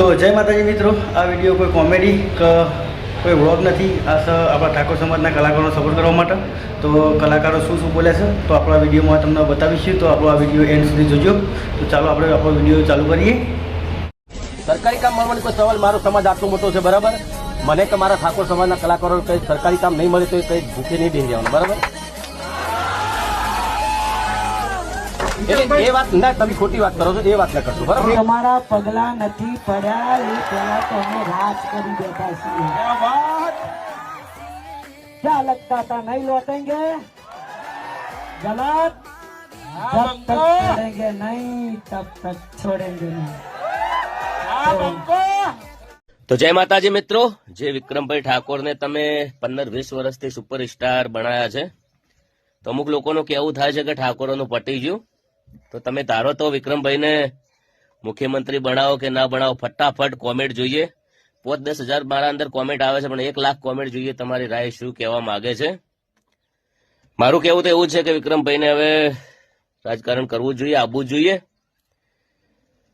જય માતાજી મિત્રો, આ વીડિયો કોઈ કોમેડી કે કોઈ વ્લોગ નથી. આ સ આપણા ઠાકોર સમાજના કલાકારોનો સપોર્ટ કરવા માટે. તો કલાકારો શું શું બોલે છે, તો આપણા વિડીયોમાં તમને બતાવીશું. તો આપણો આ વીડિયો એન્ડ સુધી જોજો. તો ચાલો આપણે આપણો વીડિયો ચાલુ કરીએ. સરકારી કામ મળવાની કોઈ સવાલ, મારો સમાજ આટલો મોટો છે, બરાબર? મને કે મારા ઠાકોર સમાજના કલાકારો કંઈ સરકારી કામ નહીં મળે તો કઈ ભૂખે નહીં બેસી જવાનું બરાબર? એ વાત ના તમે ખોટી વાત કરો છો એ વાત ના કરશો બરાબર? તમારા પગલા નથી પડ્યા એ તો અમે રાજ કરી બેઠા છીએ. ક્યાં લગતા હતા? નહીં લોટેંગે? ગલત? जब तक छोड़ेंगे नहीं तब तक छोड़ेंगे नहीं તો જય માતાજી મિત્રો જે વિક્રમભાઈ ઠાકોરને તમે પંદર વીસ વર્ષથી સુપરસ્ટાર બનાયા છે તો અમુક લોકોનું કેવું થાય છે કે ઠાકોરોનું પટી ગયું. તો તમે ધારો તો વિક્રમભાઈને મુખ્યમંત્રી બનાવો કે ના બનાવો, ફટાફટ કોમેન્ટ જોઈએ. પોત દસ હજાર મારા અંદર કોમેન્ટ આવે છે, પણ એક લાખ કોમેન્ટ જોઈએ તમારી રાય શું કહેવા માંગે છે. મારું કેવું તો એવું છે કે વિક્રમભાઈને હવે રાજકારણ કરવું જોઈએ, આવવું જોઈએ.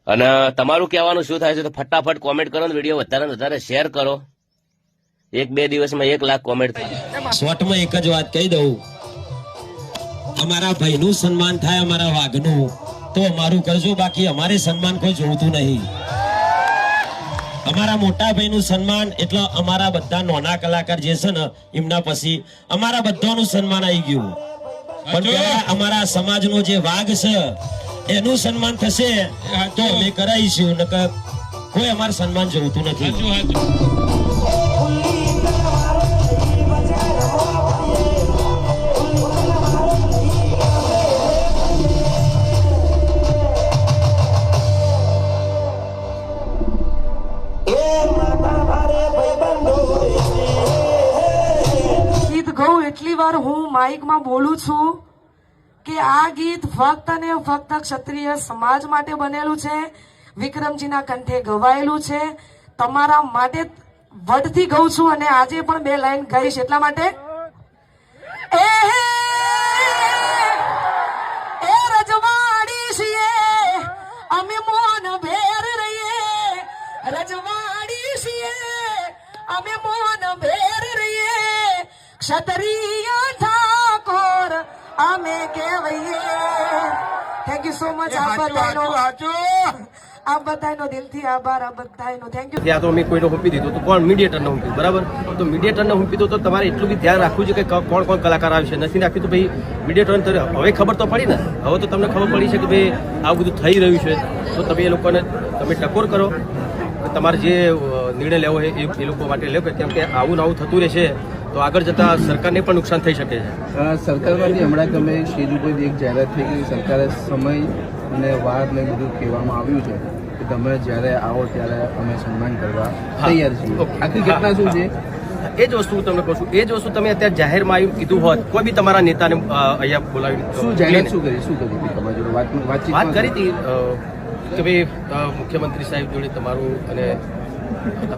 અને તમારું કહેવાનું શું થાય છે તો ફટાફટ કોમેન્ટ કરો ને વીડિયો વધારે ને વધારે શેર કરો. એક બે દિવસમાં એક લાખ કોમેન્ટ થાય. શોર્ટમાં એક જ વાત કહી દઉં. અમારા ભાઈનું સન્માન થાય અમારા વાઘનું તો અમારું કરજો બાકી અમારે સન્માન કોઈ જોતું નહીં. અમારા મોટા ભાઈનું સન્માન એટલે અમારા બધા નાના કલાકાર જે છે ને એમના પછી અમારા બધાનું સન્માન આવી ગયું. પણ પહેલા અમારા સમાજનો જે વાઘ છે એનું સન્માન થશે તો અમે કરાવીશું નકર કોઈ અમારું સન્માન જોતું નથી. એટલી વાર હું માઇકમાં બોલું છું કે આ ગીત ફક્ત અને ફક્ત ક્ષત્રિય સમાજ માટે બનેલું છે. વિક્રમજીના કંઠે ગવાયેલું છે. તમારા માટે વડથી ગાઉં છું અને આજે પણ બે લાઈન ગાઈશ. એટલા માટે? એ રજવાડી છીએ. અમે મોન ભેર રહીએ. રજવાડી છીએ. અમે મોન ભેર રહીએ. ક્ષત્રિય ઠાકોર અમે કહેવાઈએ. થેન્ક યુ સો મચ આ બધાનો. આ બધાનો દિલથી આભાર આ બધાનો. થેન્ક યુ ત્યાં તો મેં કોઈને હુંપી દીધું તો કોણ? મીડિયેટરને હુંપી બરાબર? તો મીડિયેટરને હુંપી દો તો તમારે એટલું બી ધ્યાન રાખવું છે કે કોણ કોણ કલાકાર આવશે નથી નાખ્યું તો ભાઈ મીડિયેટરને તો હવે ખબર તો પડી ને. હવે તો તમને ખબર પડી છે કે ભાઈ આવું બધું થઈ રહ્યું છે. તો તમે એ લોકોને તમે ટકોર કરો. તમારે જે નિર્ણય લેવો હોય એ એ લોકો માટે લેવો કેમ કે આવું ને આવું થતું રહેશે. તો આગળ જતા સરકારને પણ નુકસાન થઈ શકે છે. સરકારમાંથી હમણાં તમે સ્ટેજ ઉપર એક જાહેરાત થઈ ગઈ સરકારે સમય અને વાર ને બધું કહેવામાં આવ્યું છે કે તમે જ્યારે આવો ત્યારે અમે સન્માન કરવા તૈયાર છીએ. આખી ઘટના શું છે? એ જ વસ્તુ તમને કહું છું. એ જ વસ્તુ તમે અત્યારે જાહેરમાં આવ્યું કીધું હોત કોઈ બી તમારા નેતાને અહીંયા બોલાવી શું જાહેરાત શું કરી? શું કરી તમારી જોડે? વાત વાતચીત વાત કરી હતી કે ભાઈ મુખ્યમંત્રી સાહેબ જોડે તમારું અને